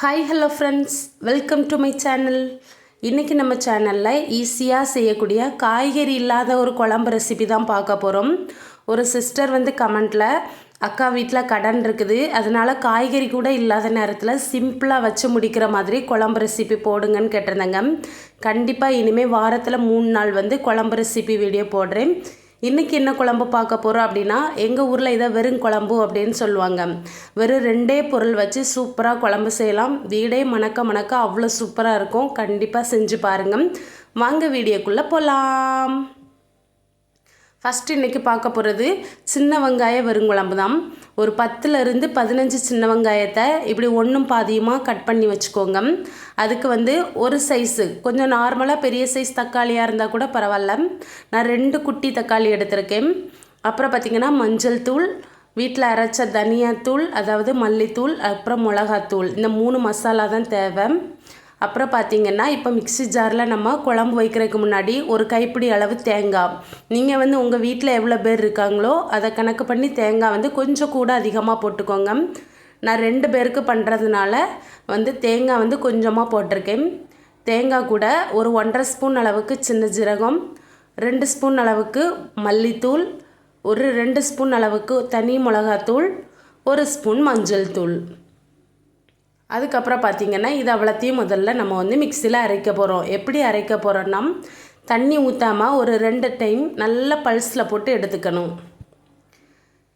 Hi hello friends welcome to my channel இன்றைக்கி நம்ம சேனலில் ஈஸியாக செய்யக்கூடிய காய்கறி இல்லாத ஒரு குழம்பு ரெசிபி தான் பார்க்க போகிறோம் ஒரு சிஸ்டர் வந்து கமெண்ட்டில் அக்கா வீட்டில் கடன் இருக்குது. அதனால் காய்கறி கூட இல்லாத நேரத்தில் சிம்பிளாக வச்சு முடிக்கிற மாதிரி குழம்பு ரெசிபி போடுங்கன்னு கேட்டிருந்தேங்க. கண்டிப்பாக இனிமேல் வாரத்தில் மூணு நாள் வந்து குழம்பு ரெசிபி வீடியோ போடுறேன். இன்றைக்கி என்ன குழம்பு பார்க்க போகிறோம் அப்படின்னா எங்கள் ஊரில் இதை வெறும் குழம்பு அப்படின்னு சொல்லுவாங்க. வெறும் ரெண்டே பொருள் வச்சு சூப்பராக குழம்பு செய்யலாம். வீடே மணக்க மணக்க அவ்வளோ சூப்பராக இருக்கும். கண்டிப்பாக செஞ்சு பாருங்கள் வாங்க வீடியோக்குள்ளே போகலாம் ஃபஸ்ட்டு இன்றைக்கி பார்க்க போகிறது சின்ன வெங்காய வெறுங்குழம்பு தான் ஒரு பத்துலேருந்து பதினஞ்சு சின்ன வெங்காயத்தை இப்படி ஒன்றும் பாதியுமாக கட் பண்ணி வச்சுக்கோங்க. அதுக்கு வந்து ஒரு சைஸு கொஞ்சம் நார்மலாக பெரிய சைஸ் தக்காளியாக இருந்தால் கூட பரவாயில்ல. நான் ரெண்டு குட்டி தக்காளி எடுத்திருக்கேன். அப்புறம் பார்த்திங்கன்னா மஞ்சள் தூள் வீட்டில் அரைச்ச தனியாத்தூள் அதாவது மல்லித்தூள் அப்புறம் மிளகாத்தூள். இந்த மூணு மசாலா தான் தேவை. அப்புறம் பார்த்திங்கன்னா இப்போ மிக்ஸி ஜாரில் நம்ம குழம்பு வைக்கிறதுக்கு முன்னாடி ஒரு கைப்பிடி அளவு தேங்காய். நீங்கள் வந்து உங்கள் வீட்டில் எவ்வளோ பேர் இருக்காங்களோ அதை கணக்கு பண்ணி தேங்காய் வந்து கொஞ்சம் கூட அதிகமாக போட்டுக்கோங்க. நான் ரெண்டு பேருக்கு பண்ணுறதுனால வந்து தேங்காய் வந்து கொஞ்சமாக போட்டிருக்கேன். தேங்காய் கூட ஒரு ஒன்றரை ஸ்பூன் அளவுக்கு சின்ன ஜீரகம் ரெண்டு ஸ்பூன் அளவுக்கு மல்லித்தூள் ஒரு ரெண்டு ஸ்பூன் அளவுக்கு தனி மிளகாத்தூள் ஒரு ஸ்பூன் மஞ்சள் தூள். அதுக்கப்புறம் பார்த்திங்கன்னா இது அவ்வளோத்தையும் முதல்ல நம்ம வந்து மிக்சியில் அரைக்க போகிறோம் எப்படி அரைக்க போகிறோன்னா தண்ணி ஊற்றாமல் ஒரு ரெண்டு டைம் நல்ல பல்ஸில் போட்டு எடுத்துக்கணும்.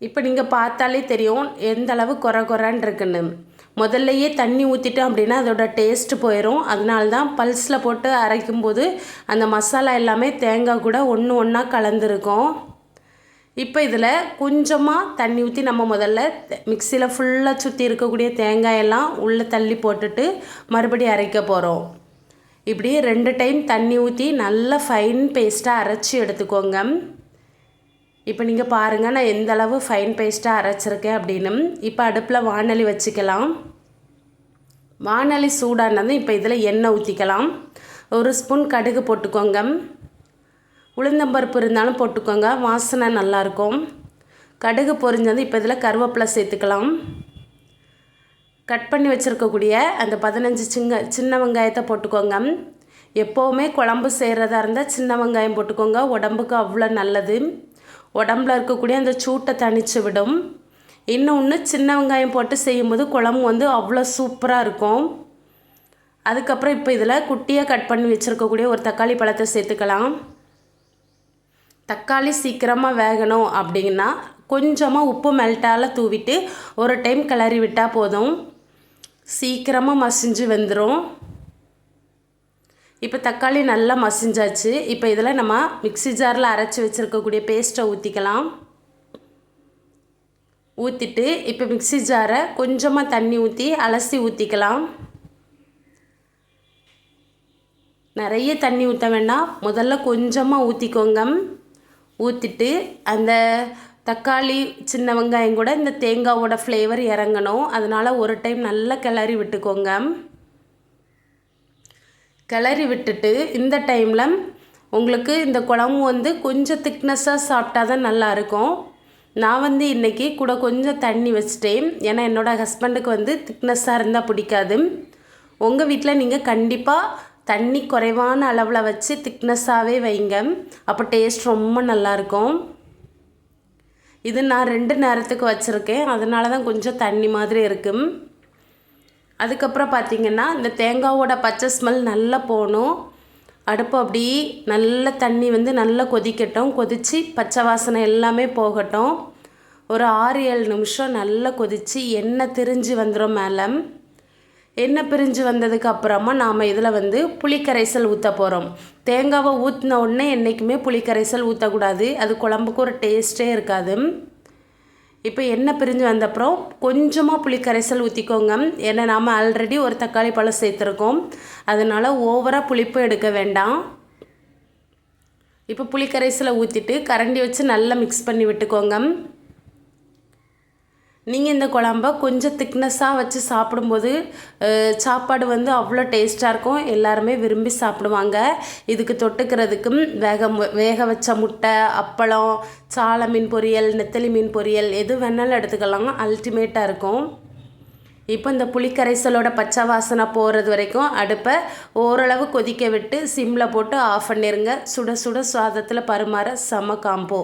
இப்போ நீங்கள் பார்த்தாலே தெரியும் எந்த அளவு குறை குறான் இருக்குன்னு. முதல்லையே தண்ணி ஊற்றிட்டோம் அப்படின்னா அதோட டேஸ்ட்டு போயிடும் அதனால தான் பல்ஸில் போட்டு அரைக்கும்போது அந்த மசாலா எல்லாமே தேங்காய் கூட ஒன்று ஒன்றா கலந்துருக்கும். இப்போ இதில் கொஞ்சமாக தண்ணி ஊற்றி நம்ம முதல்ல மிக்சியில் ஃபுல்லாக சுற்றி இருக்கக்கூடிய தேங்காயெல்லாம் உள்ளே தள்ளி போட்டுட்டு மறுபடியும் அரைக்க போகிறோம் இப்படி ரெண்டு டைம் தண்ணி ஊற்றி நல்லா ஃபைன் பேஸ்ட்டாக அரைச்சி எடுத்துக்கோங்க. இப்போ நீங்கள் பாருங்கள் நான் எந்த அளவு ஃபைன் பேஸ்ட்டாக அரைச்சிருக்கேன் அப்படின்னு. இப்போ அடுப்பில் வானொலி வச்சுக்கலாம். வானொலி சூடானதும் இப்போ இதில் எண்ணெய் ஊற்றிக்கலாம் ஒரு ஸ்பூன் கடுகு போட்டுக்கோங்க. உளுந்தம்பருப்பு இருந்தாலும் போட்டுக்கோங்க. வாசனை நல்லாயிருக்கும். கடுகு பொரிஞ்சது இப்போ இதில் கருவேப்பிலை சேர்த்துக்கலாம். கட் பண்ணி வச்சுருக்கக்கூடிய அந்த பதினஞ்சு சிங்க சின்ன வெங்காயத்தை போட்டுக்கோங்க. எப்போவுமே குழம்பு செய்கிறதா இருந்தால் சின்ன வெங்காயம் போட்டுக்கோங்க. உடம்புக்கு அவ்வளோ நல்லது. உடம்புல இருக்கக்கூடிய அந்த சூட்டை தணித்து விடும். இன்னொன்று சின்ன வெங்காயம் போட்டு செய்யும்போது குழம்பு வந்து அவ்வளோ சூப்பராக இருக்கும். அதுக்கப்புறம் இப்போ இதில் குட்டியாக கட் பண்ணி வச்சுருக்கக்கூடிய ஒரு தக்காளி பழத்தை சேர்த்துக்கலாம். தக்காளி சீக்கிரமாக வேகணும் அப்படின்னா கொஞ்சமாக உப்பு மெல்ட்டால் தூவிட்டு ஒரு டைம் கிளறி விட்டால் போதும். சீக்கிரமாக மசிஞ்சு வந்துடும் இப்போ தக்காளி நல்லா மசிஞ்சாச்சு. இப்போ இதில் நம்ம மிக்சி ஜாரில் அரைச்சி வச்சுருக்கக்கூடிய பேஸ்ட்டை ஊற்றிக்கலாம் ஊற்றிட்டு இப்போ மிக்சி ஜாரை கொஞ்சமாக தண்ணி ஊற்றி அலசி ஊற்றிக்கலாம் நிறைய தண்ணி ஊற்ற வேண்டாம். முதல்ல கொஞ்சமாக ஊற்றிக்கோங்க ஊற்றிட்டு அந்த தக்காளி சின்ன வெங்காயம் கூட இந்த தேங்காவோட ஃப்ளேவர் இறங்கணும். அதனால் ஒரு டைம் நல்லா கிளறி விட்டுக்கோங்க. கிளறி விட்டுட்டு இந்த டைமில் உங்களுக்கு இந்த குழம்பு வந்து கொஞ்சம் திக்னஸ்ஸாக சாப்பிட்டா தான் நல்லாயிருக்கும் நான் வந்து இன்றைக்கி கூட கொஞ்சம் தண்ணி வச்சிட்டேன். ஏன்னா என்னோடய ஹஸ்பண்டுக்கு வந்து திக்னஸ்ஸாக இருந்தால் பிடிக்காது. உங்கள் வீட்டில் நீங்கள் கண்டிப்பாக தண்ணி குறைவான அளவில் வச்சு திக்னஸ்ஸாகவே வைங்க. அப்போ டேஸ்ட் ரொம்ப நல்லாயிருக்கும். இது நான் ரெண்டு நேரத்துக்கு வச்சுருக்கேன். அதனால தான் கொஞ்சம் தண்ணி மாதிரி இருக்கும் அதுக்கப்புறம் பார்த்திங்கன்னா இந்த தேங்காவோட பச்சை ஸ்மெல் நல்லா போகணும். அடுப்பு அப்படி நல்ல தண்ணி வந்து நல்லா கொதிக்கட்டும். கொதித்து பச்சை வாசனை எல்லாமே போகட்டும். ஒரு ஆறு ஏழு நிமிஷம் நல்லா கொதித்து எண்ணெய் திரிஞ்சு வந்துடும் மேலே. எண்ணெய் பிரிஞ்சு வந்ததுக்கு அப்புறமா நாம் இதில் வந்து புளிக்கரைசல் ஊற்ற போகிறோம் தேங்காவை ஊற்றின உடனே என்றைக்குமே புளிக்கரைசல் ஊற்றக்கூடாது அது குழம்புக்கு ஒரு டேஸ்ட்டே இருக்காது. இப்போ எண்ணெய் பிரிஞ்சு வந்தப்புறம் கொஞ்சமாக புளிக்கரைசல் ஊற்றிக்கோங்க ஏன்னா நாம் ஆல்ரெடி ஒரு தக்காளி பழம் சேர்த்துருக்கோம். அதனால் ஓவராக புளிப்பு எடுக்க வேண்டாம். இப்போ புளிக்கரைசலை ஊற்றிட்டு கரண்டி வச்சு நல்லா மிக்ஸ் பண்ணி விட்டுக்கோங்க. நீங்கள் இந்த குழம்ப கொஞ்சம் திக்னஸ்ஸாக வச்சு சாப்பிடும்போது சாப்பாடு வந்து அவ்வளோ டேஸ்ட்டாக இருக்கும். எல்லாருமே விரும்பி சாப்பிடுவாங்க. இதுக்கு தொட்டுக்கிறதுக்கும் வேக வேக வச்ச முட்டை அப்பளம் சாலை மீன் பொரியல் நெத்தலி மீன் பொரியல் எது வேணாலும் எடுத்துக்கலாம். அல்டிமேட்டாக இருக்கும். இப்போ இந்த புளிக்கரைசலோட பச்சை வாசனை போகிறது வரைக்கும் அடுப்பை ஓரளவு கொதிக்க விட்டு சிம்மில் போட்டு ஆஃப் பண்ணிடுங்க சுட சுட சாதத்தில் பருமாற செம காம்போ.